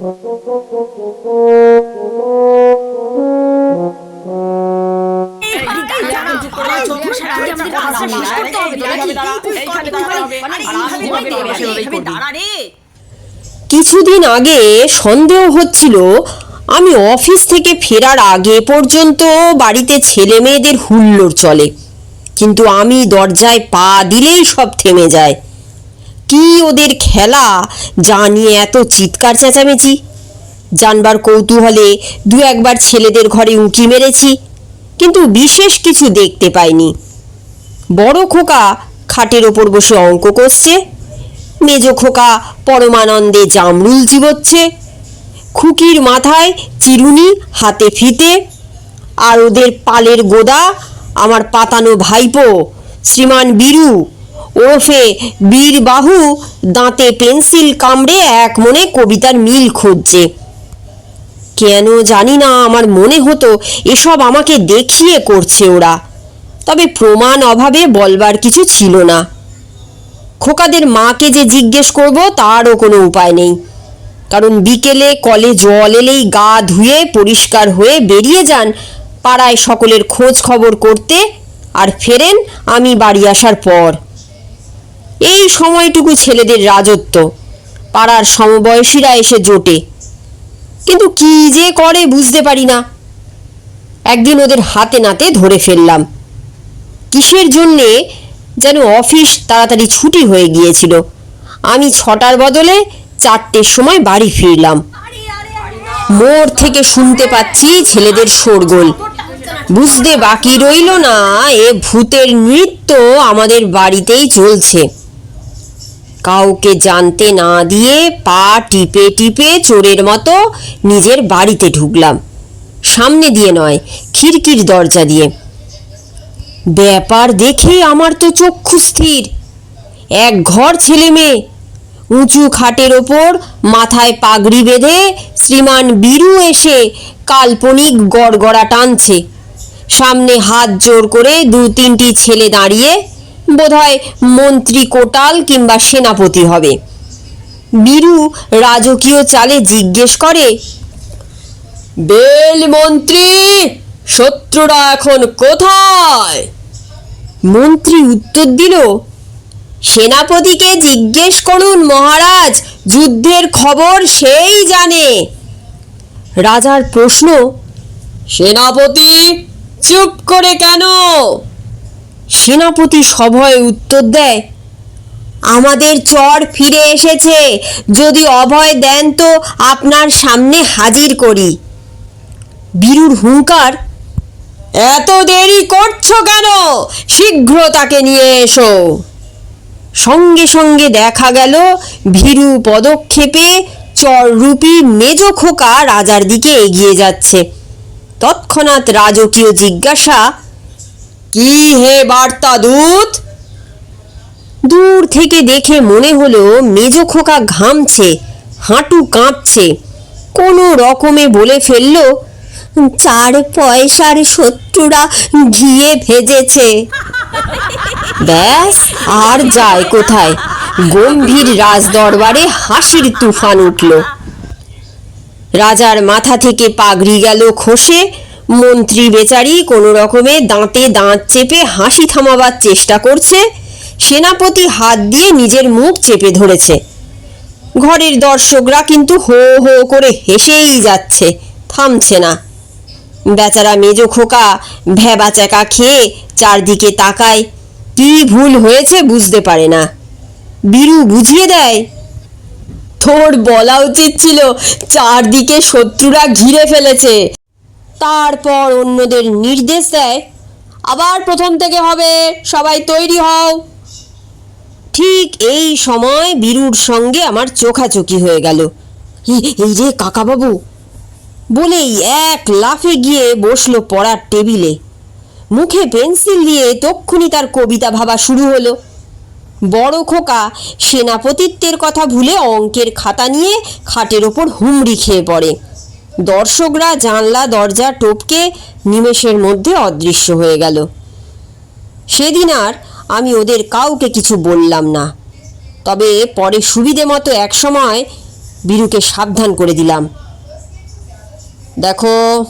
কিছুদিন আগে সন্দেহ হচ্ছিল, আমি অফিস থেকে ফেরার আগে পর্যন্ত বাড়িতে ছেলে মেয়েদের হুল্লোড় চলে। কিন্তু আমি দরজায় পা দিলেই সব থেমে যায়। কি ওদের খেলা? যা নিয়ে এত চিৎকার চেঁচামেচি। জানবার কৌতূহলে দু একবার ছেলেদের ঘরে উঁকি মেরেছি, কিন্তু বিশেষ কিছু দেখতে পাইনি। বড় খোকা খাটের ওপর বসে অঙ্ক কষছে মেজ খোকা পরমানন্দে জামরুল চিবোচ্ছে, খুকির মাথায় চিরুনি হাতে ফিতে, আর ওদের পালের গোদা আমার পাতানো ভাইপো শ্রীমান বীরু ওরফে বীর বাহু দাঁতে পেন্সিল কামড়ে এক মনে কবিতার মিল খুঁজছে। কেন জানি না আমার মনে হতো এসব আমাকে দেখিয়ে করছে ওরা। তবে প্রমাণ অভাবে বলবার কিছু ছিল না। খোকাদের মাকে যে জিজ্ঞেস করব তারও কোনো উপায় নেই। কারণ বিকেলে কলে জল এলেই গা ধুয়ে পরিষ্কার হয়ে বেরিয়ে যান পাড়ায় সকলের খোঁজ খবর করতে, আর ফেরেন আমি বাড়ি আসার পর। এই সময়টুকু ছেলেদের রাজত্ব। পাড়ার সমবয়সীরা এসে জোটে। কিন্তু কি যে করে বুঝতে পারি না। একদিন ওদের হাতে নাতে ধরে ফেললাম। কিসের জন্যে যেন অফিস তাড়াতাড়ি ছুটি হয়ে গিয়েছিল। আমি ছটার বদলে চারটের সময় বাড়ি ফিরলাম। মোড় থেকে শুনতে পাচ্ছি ছেলেদের শোরগোল। বুঝতে বাকি রইল না, এ ভূতের নৃত্য আমাদের বাড়িতেই চলছে। কাউকে জানতে না দিয়ে পা টিপে টিপে চোরের মতো নিজের বাড়িতে ঢুকলাম। সামনে দিয়ে নয়, খিড়কির দরজা দিয়ে। ব্যাপার দেখে আমার তো চক্ষু স্থির এক ঘর ছেলে মেয়ে, উঁচু খাটের ওপর মাথায় পাগড়ি বেঁধে শ্রীমান বীরু এসে কাল্পনিক গড়গড়া টানছে। সামনে হাত জোর করে দু তিনটি ছেলে দাঁড়িয়ে বোধহয় মন্ত্রী কোটাল কিংবা সেনাপতি হবে। বীরু রাজকীয় চালে জিজ্ঞেস করে, বেল মন্ত্রী, শত্রুরা এখন কোথায়? মন্ত্রী উত্তর দিল, সেনাপতিকে জিজ্ঞেস করুন মহারাজ, যুদ্ধের খবর সেই জানে। রাজার প্রশ্ন, সেনাপতি, চুপ করে কেন? সেনাপতি সভয়ে উত্তর দেয়, আমাদের চর ফিরে এসেছে। যদি অভয় দেন তো আপনার সামনে হাজির করি। বীরুর হুঙ্কার, এত দেরি করছ কেন? শীঘ্র তাকে নিয়ে এসো। সঙ্গে সঙ্গে দেখা গেল ভীরু পদক্ষেপে চররূপী মেজ খোকা রাজার দিকে এগিয়ে যাচ্ছে। তৎক্ষণাৎ রাজকীয় জিজ্ঞাসা কি হে বার্তা দূত? দূর থেকে দেখে মনে হলো মেজ খোকা ঘামছে, হাঁটু কাঁপছে, কোনো রকমে বলে ফেলল, চার পয়সার শত্রুরা ঘিয়ে ভেজেছে। ব্যাস, আর যায় কোথায়? গম্ভীর রাজদরবারে হাসির তুফান উঠল। রাজার মাথা থেকে পাগড়ি গেল খসে মন্ত্রী বেচারি কোনো রকমে দাঁতে দাঁত চেপে হাসি থামাবার চেষ্টা করছে। সেনাপতি হাত দিয়ে নিজের মুখ চেপে ধরেছে। ঘরের দর্শকরা কিন্তু হো হো করে হেসেই যাচ্ছে, থামছে না। বেচারা মেজো খোকা ভ্যাবা চ্যাকা খেয়ে চারদিকে তাকায়, কি ভুল হয়েছে বুঝতে পারে না। বিরু বুঝিয়ে দেয়, তোর বলা উচিত ছিল, চারদিকে শত্রুরা ঘিরে ফেলেছে। তারপর অন্যদের নির্দেশ দেয়। আবার প্রথম থেকে হবে, সবাই তৈরি হও। ঠিক এই সময় বীরুর সঙ্গে আমার চোখাচোখি হয়ে গেল। এই- রে কাকাবাবু। বলেই এক লাফে গিয়ে বসল পড়ার টেবিলে। মুখে পেন্সিল দিয়ে তক্ষুনি তার কবিতা ভাবা শুরু হলো। বড় খোকা সেনাপতিত্বের কথা ভুলে অঙ্কের খাতা নিয়ে খাটের ওপর হুমড়ি খেয়ে পড়ে। দর্শকরা জানলা, দরজা টপকে নিমেষের মধ্যে অদৃশ্য হয়ে গেল। সেদিন আর আমি ওদের কাউকে কিছু বললাম না। তবে পরে সুবিধে মতো একসময় বীরুকে সাবধান করে দিলাম। দেখো,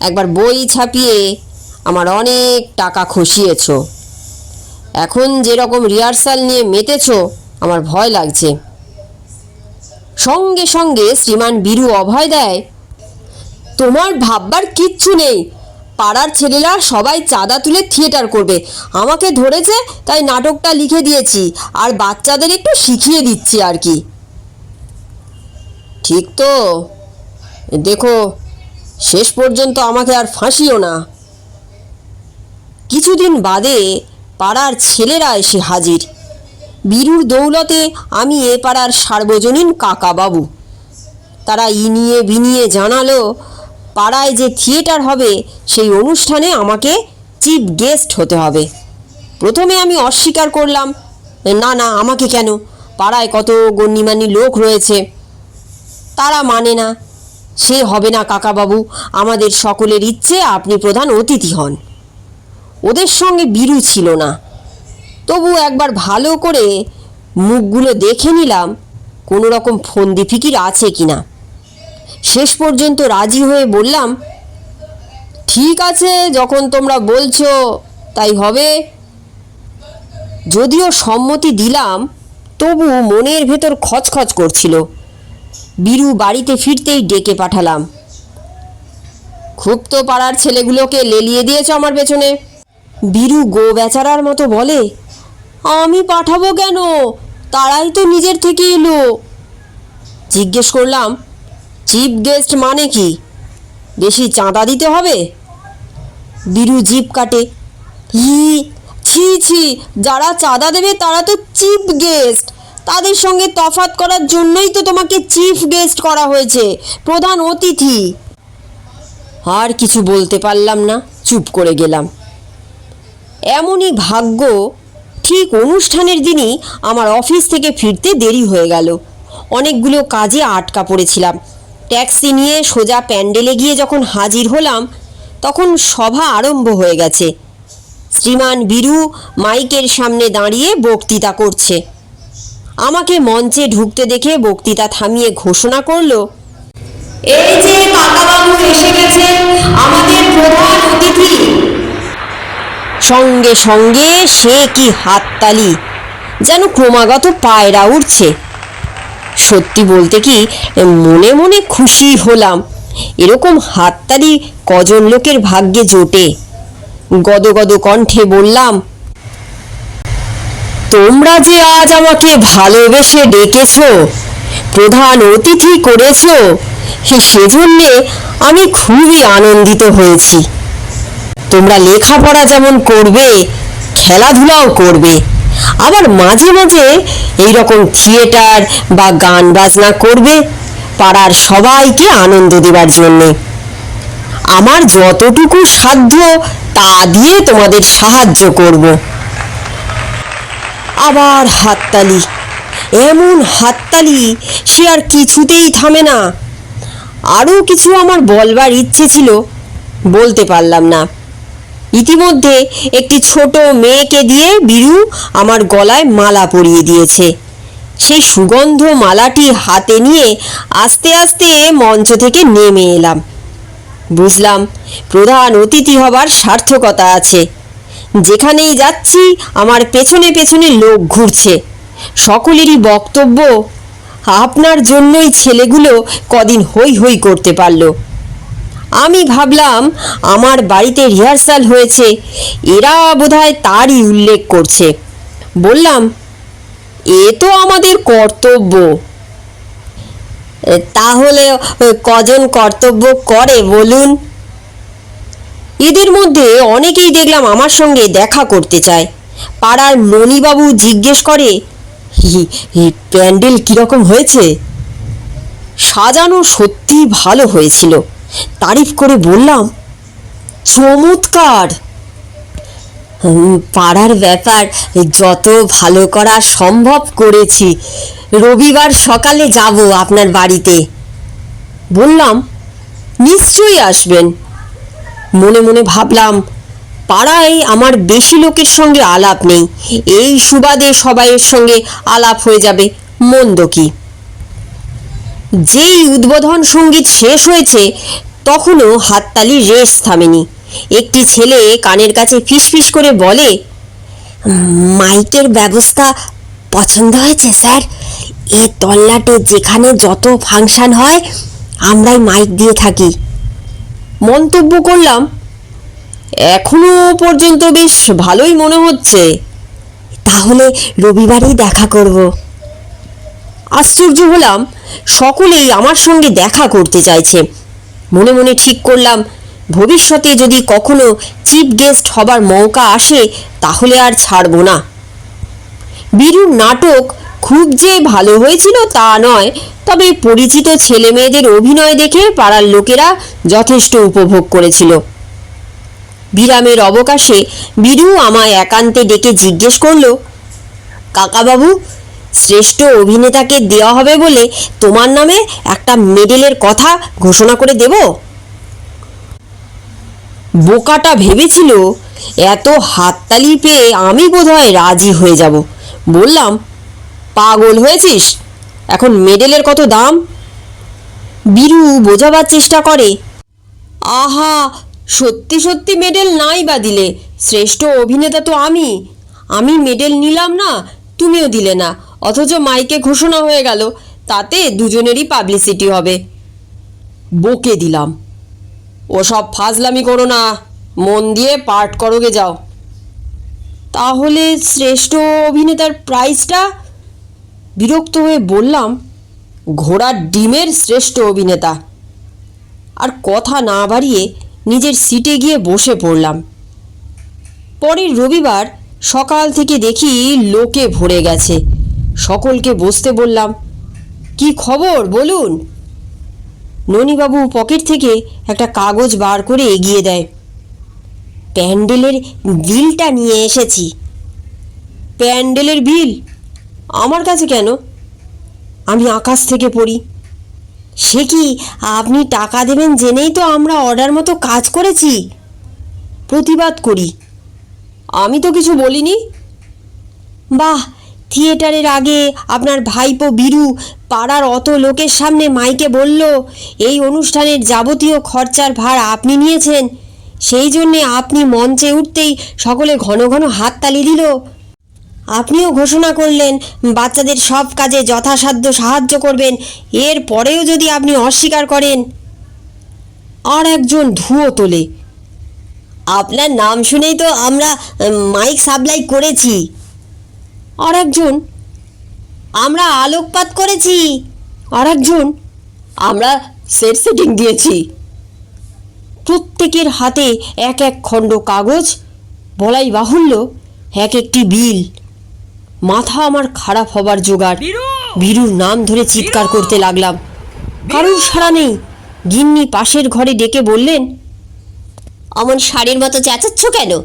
একবার বই ছাপিয়ে আমার অনেক টাকা খসিয়েছ। এখন যেরকম রিহার্সাল নিয়ে মেতেছো, আমার ভয় লাগছে। সঙ্গে সঙ্গে শ্রীমান বীরু অভয় দেয়, তোমার ভাববার কিচ্ছু নেই। পাড়ার ছেলেরা সবাই চাঁদা তুলে থিয়েটার করবে। আমাকে ধরেছে, তাই নাটকটা লিখে দিয়েছি। আর বাচ্চাদের একটু শিখিয়ে দিচ্ছি আর কি। ঠিক তো। দেখো, শেষ পর্যন্ত আমাকে আর ফাঁসিও না। কিছুদিন বাদে পাড়ার ছেলেরা এসে হাজির। বীরুর দৌলতে আমি এ পাড়ার সার্বজনীন কাকা বাবু তারা ইনিয়ে বিনিয়ে জানালো, পাড়ায় যে থিয়েটার হবে, সেই অনুষ্ঠানে আমাকে চিফ গেস্ট হতে হবে। প্রথমে আমি অস্বীকার করলাম, না না, আমাকে কেন? পাড়ায় কত গণ্যমান্য লোক রয়েছে। তারা মানে না, সে হবে না কাকাবাবু, আমাদের সকলের ইচ্ছে আপনি প্রধান অতিথি হন। ওদের সঙ্গে বীরু ছিল না। তবু একবার ভালো করে মুখগুলো দেখে নিলাম কোনো রকম ফন্দি ফিকির আছে কি না শেষ পর্যন্ত রাজি হয়ে বললাম, ঠিক আছে, যখন তোমরা বলছো তাই হবে। যদিও সম্মতি দিলাম, তবু মনের ভেতর খচখচ করছিল। বীরু বাড়িতে ফিরতেই ডেকে পাঠালাম, খুব তো পাড়ার ছেলেগুলোকে লেলিয়ে দিয়েছ আমার পেছনে। বীরু গো বেচারার মতো বলে আমি পাঠাবো কেন? তারাই তো নিজের থেকে এলো। জিজ্ঞেস করলাম চিফ গেস্ট মানে কি? বেশি চাঁদা দিতে হবে? বিরু জিপ কাটে। হি ছি ছি, যারা চাঁদা দেবে তারা তো চিফ গেস্ট তাদের সঙ্গে তফাৎ করার জন্যই তো তোমাকে চিফ গেস্ট করা হয়েছে, প্রধান অতিথি। আর কিছু বলতে পারলাম না, চুপ করে গেলাম। এমনই ভাগ্য ঠিক অনুষ্ঠানের দিনই আমার অফিস থেকে ফিরতে দেরি হয়ে গেল। অনেকগুলো কাজে আটকা পড়েছিলাম। ট্যাক্সি নিয়ে সোজা প্যান্ডেলে গিয়ে যখন হাজির হলাম, তখন সভা আরম্ভ হয়ে গেছে। শ্রীমান বীরু মাইকের সামনে দাঁড়িয়ে বক্তৃতা করছে। আমাকে মঞ্চে ঢুকতে দেখে বক্তৃতা থামিয়ে ঘোষণা করল, এই যে কাকাবাবু এসে গেছেন, আমাদের প্রধান অতিথি। সঙ্গে সঙ্গে সে কি হাততালি? যেন ক্রমাগত পায়রা উঠছে। সত্যি বলতে কি, মনে মনে খুশি হলাম। এরকম হাততালি কজন লোকের ভাগ্যে জোটে? গদগদ কণ্ঠে বললাম, তোমরা যে আজ আমাকে ভালোবেসে ডেকেছ, প্রধান অতিথি করেছ সেজন্যে আমি খুবই আনন্দিত হয়েছি। তোমরা লেখাপড়া যেমন করবে, খেলাধুলাও করবে, আবার মাঝে মাঝে এই রকম থিয়েটার বা গান বাজনা করবে, পাড়ার সবাইকে আনন্দ দেবার জন্যে। আমার যতটুকু সাধ্য তা দিয়ে তোমাদের সাহায্য করব। আবার হাততালি, এমন হাততালি সে আর কিছুতেই থামে না। আরও কিছু আমার বলবার ইচ্ছে ছিল, বলতে পারলাম না। ইতিমধ্যে একটি ছোট মেয়েকে দিয়ে বীরু আমার গলায় মালা পরিয়ে দিয়েছে। সেই সুগন্ধ মালাটি হাতে নিয়ে আস্তে আস্তে মঞ্চ থেকে নেমে এলাম। বুঝলাম প্রধান অতিথি হবার সার্থকতা আছে। যেখানেই যাচ্ছি আমার পেছনে পেছনে লোক ঘুরছে। সকলেরই বক্তব্য, আপনার জন্যই ছেলেগুলো কদিন হই হই করতে পারল। আমি ভাবলাম আমার বাড়িতে রিহার্সাল হয়েছে। এরা বোধহয় তারই উল্লেখ করছে। বললাম এ তো আমাদের কর্তব্য। তাহলে কজন কর্তব্য করে বলুন? এদের মধ্যে অনেকেই দেখলাম আমার সঙ্গে দেখা করতে চায়। পাড়ার ননীবাবু জিজ্ঞেস করে "হি- হি, প্যান্ডেল কীরকম হয়েছে? সাজানো সত্যি ভালো হয়েছিল। তারিফ করে বললাম, চমৎকার! পাড়ার ব্যাপার, যত ভালো করা সম্ভব করেছি। রবিবার সকালে যাব আপনার বাড়িতে। বললাম, নিশ্চয়ই আসবেন। মনে মনে ভাবলাম, পাড়ায় আমার বেশি লোকের সঙ্গে আলাপ নেই। এই সুবাদে সবাইয়ের সঙ্গে আলাপ হয়ে যাবে, মন্দ কি? যেই উদ্বোধন সংগীত শেষ হয়েছে, তখনও হাততালি রেশ থামেনি। একটি ছেলে কানের কাছে ফিসফিস করে বলে, মাইকের ব্যবস্থা পছন্দ হয়েছে, স্যার? এ তল্লাটে যেখানে যত ফাংশন হয়, আমরাই মাইক দিয়ে থাকি। মন্তব্য করলাম, এখনও পর্যন্ত বেশ ভালোই মনে হচ্ছে। তাহলে রবিবারেই দেখা করব। আশ্চর্য হলাম সকলেই আমার সঙ্গে দেখা করতে চাইছে। মনে মনে ঠিক করলাম, ভবিষ্যতে যদি কখনো চিফ গেস্ট হবার মৌকা আসে, তাহলে আর ছাড়বো না। বীরুর নাটক খুব যে ভালো হয়েছিল তা নয়, তবে পরিচিত ছেলে মেয়েদের অভিনয় দেখে পাড়ার লোকেরা যথেষ্ট উপভোগ করেছিল। বিরামের অবকাশে বীরু আমায় একান্তে ডেকে জিজ্ঞেস করল, কাকাবাবু শ্রেষ্ঠ অভিনেতাকে দেওয়া হবে বলে তোমার নামে একটা মেডেলের কথা ঘোষণা করে দেব? বোকাটা ভেবেছিল, এত হাততালি পেয়ে আমি বোধহয় রাজি হয়ে যাব। বললাম, পাগল হয়েছিস? এখন মেডেলের কত দাম? বীরু বোঝাবার চেষ্টা করে, আহা, সত্যি সত্যি মেডেল নাই বা দিলে, শ্রেষ্ঠ অভিনেতা তো আমি। আমি মেডেল নিলাম না, তুমিও দিলে না। অথচ মাইকে ঘোষণা হয়ে গেল, তাতে দুজনেরই পাবলিসিটি হবে। বকে দিলাম। ওসব ফাজলামি করো না, মন দিয়ে পাঠ করোগে যাও। তাহলে শ্রেষ্ঠ অভিনেতার প্রাইজটা বিরক্ত হয়ে বললাম, ঘোড়ার ডিমের শ্রেষ্ঠ অভিনেতা। আর কথা না বাড়িয়ে নিজের সিটে গিয়ে বসে পড়লাম। পরের রবিবার সকাল থেকে দেখি লোকে ভরে গেছে। সকলকে বসতে বললাম, কি খবর? বলুন। ননীবাবু পকেট থেকে একটা কাগজ বার করে এগিয়ে দেয়। প্যান্ডেলের বিলটা নিয়ে এসেছি। প্যান্ডেলের বিল? আমার কাছে কেন? আমি আকাশ থেকে পড়ি। সে কি আপনি টাকা দেবেন জেনেই তো আমরা অর্ডার মতো কাজ করেছি? প্রতিবাদ করি। আমি তো কিছু বলিনি? বাহ! থিয়েটারের আগে আপনার ভাইপো বীরু পাড়ার অত লোকের সামনে মাইকে বলল, এই অনুষ্ঠানের যাবতীয় খরচার ভার আপনি নিয়েছেন। সেই জন্যে আপনি মঞ্চে উঠতেই সকলে ঘন ঘন হাততালি দিল। আপনিও ঘোষণা করলেন, বাচ্চাদের সব কাজে যথাসাধ্য সাহায্য করবেন। এর পরেও যদি আপনি অস্বীকার করেন। আর একজন ধুয়ো তোলে। আপনার নাম শুনেই তো আমরা মাইক সাপ্লাই করেছি। আর একজন। আমরা আলোকপাত করেছি। আর একজন। আমরা সেট সেটিং দিয়েছি। প্রত্যেকের হাতে এক এক খণ্ড কাগজ বলাই বাহুল্য এক একটি বিল। মাথা আমার খারাপ হবার জোগাড়। বীরুর নাম ধরে চিৎকার করতে লাগলাম। কারুর সাড়া নেই। গিন্নি পাশের ঘরে ডেকে বললেন অমন শাড়ির মতো চেঁচাচ্ছ কেন?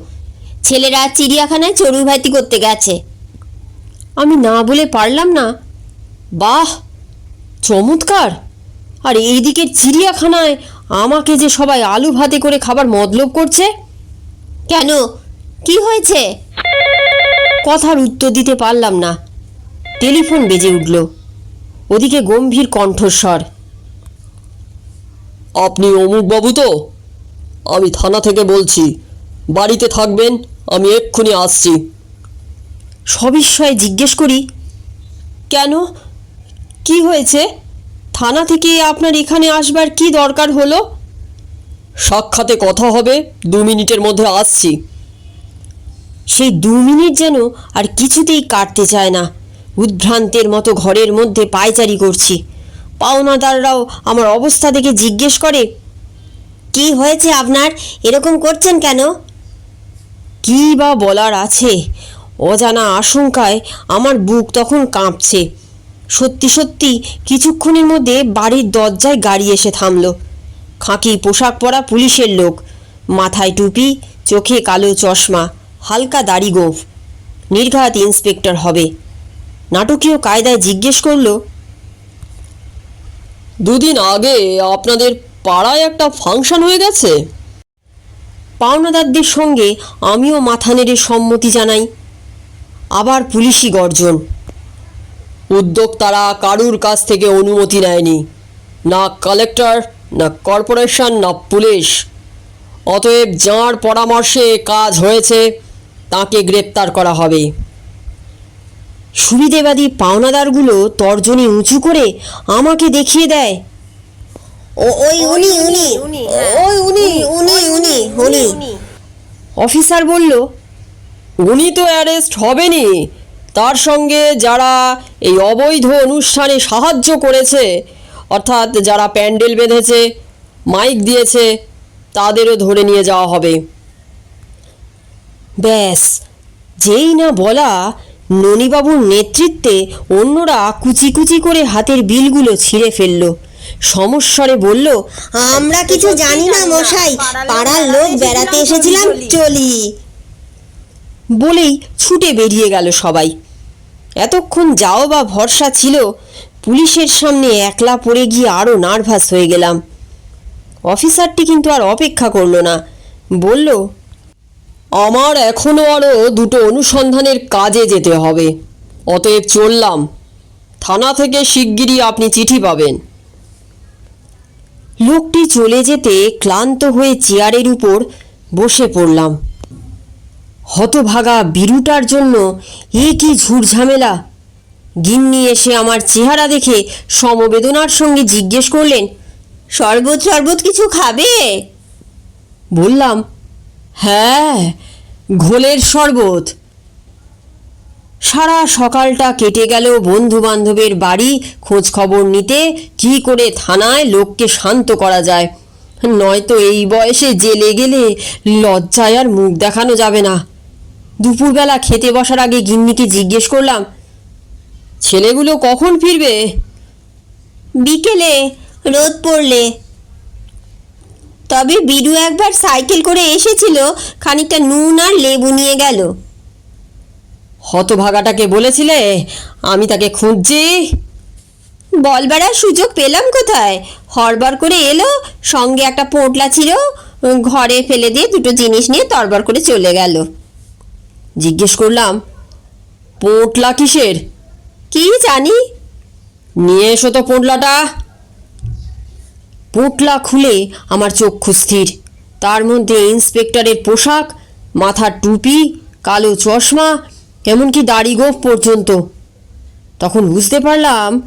ছেলেরা চিড়িয়াখানায় চড়ুইভাতি করতে গেছে। আমি না বলে পারলাম না। বাহ, চমৎকার। আর এই দিকের চিড়িয়াখানায় আমাকে যে সবাই আলু ভাতে করে খাবার মতলব করছে? কেন? কি হয়েছে? কথার উত্তর দিতে পারলাম না। টেলিফোন বেজে উঠল। ওদিকে গম্ভীর কণ্ঠস্বর। আপনি অমুক বাবু তো? আমি থানা থেকে বলছি। বাড়িতে থাকবেন, আমি এক্ষুনি আসছি। সবিস্ময়ে জিজ্ঞেস করি কেন? কি হয়েছে? থানা থেকে আপনার এখানে আসবার কি দরকার হলো? সাক্ষাতে কথা হবে দু মিনিটের মধ্যে আসছি। সেই দু মিনিট যেন আর কিছুতেই কাটতে চায় না। উদ্ভ্রান্তের মতো ঘরের মধ্যে পায়চারি করছি। পাওনাদাররাও আমার অবস্থা দেখে জিজ্ঞেস করে কি হয়েছে আপনার? এরকম করছেন কেন? কী বা বলার আছে? অজানা আশঙ্কায় আমার বুক তখন কাঁপছে। সত্যি সত্যি কিছুক্ষণের মধ্যে বাড়ির দরজায় গাড়ি এসে থামল। খাঁকি পোশাক পরা পুলিশের লোক। মাথায় টুপি চোখে কালো চশমা হালকা দাড়ি গোঁফ। নির্ঘাত ইন্সপেক্টর হবে। নাটকীয় কায়দায় জিজ্ঞেস করল দুদিন আগে আপনাদের পাড়ায় একটা ফাংশন হয়ে গেছে? পাওনাদারদের সঙ্গে আমিও মাথা নেড়ে সম্মতি জানাই। আবার পুলিশি গর্জন। উদ্যোক্তারা কারুর কাছ থেকে অনুমতি নেয়নি। না কালেক্টর না কর্পোরেশন না পুলিশ। অতএব যাঁর পরামর্শে কাজ হয়েছে তাকে গ্রেপ্তার করা হবে। সুবিধেবাদী পাওনাদারগুলো তর্জনী উঁচু করে আমাকে দেখিয়ে দেয়। ও ওই উনি উনি ওই উনি উনি। উনি উনি। অফিসার বলল উনি তো অ্যারেস্ট হবেনই। তার সঙ্গে যারা এই অবৈধ অনুষ্ঠানে সাহায্য করেছে, অর্থাৎ যারা প্যান্ডেল বেঁধেছে, মাইক দিয়েছে, তাদেরও ধরে নিয়ে যাওয়া হবে। ব্যাস, যেই না বলা ননীবাবুর নেতৃত্বে অন্যরা কুচি কুচি করে হাতের বিলগুলো ছিঁড়ে ফেলল। সমস্বরে বলল, আমরা কিছু জানি না, মশাই। পাড়ার লোক বেড়াতে এসেছিলাম, চলি। বলেই ছুটে বেরিয়ে গেল সবাই। এতক্ষণ যাও বা ভরসা ছিল, পুলিশের সামনে একলা পড়ে গিয়ে আরও নার্ভাস হয়ে গেলাম। অফিসারটি কিন্তু আর অপেক্ষা করল না, বলল, আমার এখনও আরও দুটো অনুসন্ধানের কাজে যেতে হবে। অতএব চললাম। থানা থেকে শিগগিরই আপনি চিঠি পাবেন। লোকটি চলে যেতে ক্লান্ত হয়ে চেয়ারের উপর বসে পড়লাম। হতভাগা বিরুটার জন্য এ কি ঝুটঝামেলা গিন্নি এসে আমার চেহারা দেখে সমবেদনার সঙ্গে জিজ্ঞেস করলেন, শরবত শরবত কিছু খাবে? বললাম হ্যাঁ ঘোলের শরবত। সারা সকালটা কেটে গেল বন্ধু বান্ধবের বাড়ি খোঁজ খবর নিতে কি করে থানায় লোককে শান্ত করা যায়। নয়তো এই বয়সে জেলে গেলে লজ্জায় আর মুখ দেখানো যাবে না। দুপুরবেলা খেতে বসার আগে গিন্নিকে জিজ্ঞেস করলাম, ছেলেগুলো কখন ফিরবে? বিকেলে, রোদ পড়লে। তবে বিরু একবার সাইকেল করে এসেছিল, খানিকটা নুন আর লেবু নিয়ে গেল। হতভাগাটাকে বলেছিলে, আমি তাকে খুঁজছি? বলবার সুযোগ পেলাম কোথায়? হরবার করে এলো, সঙ্গে একটা পোঁটলা ছিল, ঘরে ফেলে দিয়ে দুটো জিনিস নিয়ে তরবার করে চলে গেল। জিজ্ঞেস করলাম, পোঁটলা কিসের? কি জানি? নিয়ে এসো তো পোঁটলাটা। পোঁটলা খুলে আমার চক্ষু স্থির। তার মধ্যে ইন্সপেক্টরের পোশাক, মাথার টুপি, কালো চশমা, এমনকি দাড়ি গোঁফ পর্যন্ত। তখন বুঝতে পারলাম,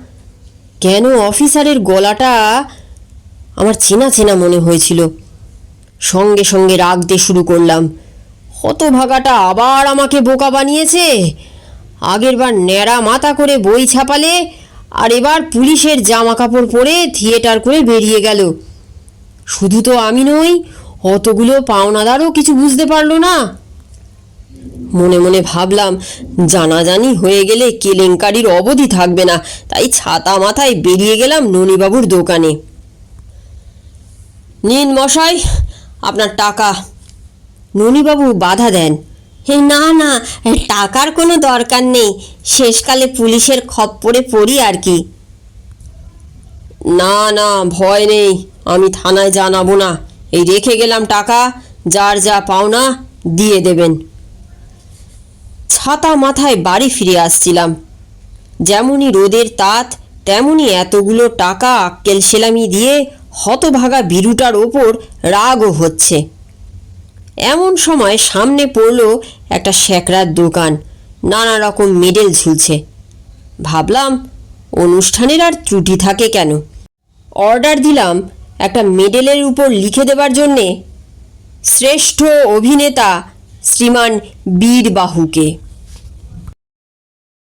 কেন অফিসারের গলাটা আমার চেনা চেনা মনে হয়েছিল। সঙ্গে সঙ্গে রাগতে শুরু করলাম হতভাগাটা আবার আমাকে বোকা বানিয়েছে। আগেরবার ন্যাড়া মাথা করে বই ছাপালে, আর এবার পুলিশের জামা কাপড় পরে থিয়েটার করে বেরিয়ে গেল। শুধু তো আমি নই, অতগুলো পাওনাদারও কিছু বুঝতে পারল না। মনে মনে ভাবলাম, জানাজানি হয়ে গেলে কেলেঙ্কারির অবধি থাকবে না, তাই ছাতা মাথায় বেরিয়ে গেলাম ননীবাবুর দোকানে। নিন মশাই, আপনার টাকা। ননীবাবু বাধা দেন। হে, না না, টাকার কোনো দরকার নেই। শেষকালে পুলিশের খপ্পরে পড়ি আর কি। না না, ভয় নেই, আমি থানায় জানাব না। এই রেখে গেলাম টাকা, যার যা পাওনা দিয়ে দেবেন। ছাতা মাথায় বাড়ি ফিরে আসছিলাম। যেমনই রোদের তাত, তেমনই এতগুলো টাকা আক্কেল সেলামি দিয়ে হতভাগা বিরুটার ওপর রাগও হচ্ছে। এমন সময় সামনে পড়ল একটা শ্যাকরার দোকান। নানা রকম মেডেল ঝুলছে। ভাবলাম, অনুষ্ঠানের আর ত্রুটি থাকে কেন? অর্ডার দিলাম একটা মেডেলের উপর লিখে দেবার জন্যে। শ্রেষ্ঠ অভিনেতা শ্রীমান বীর বাহুকে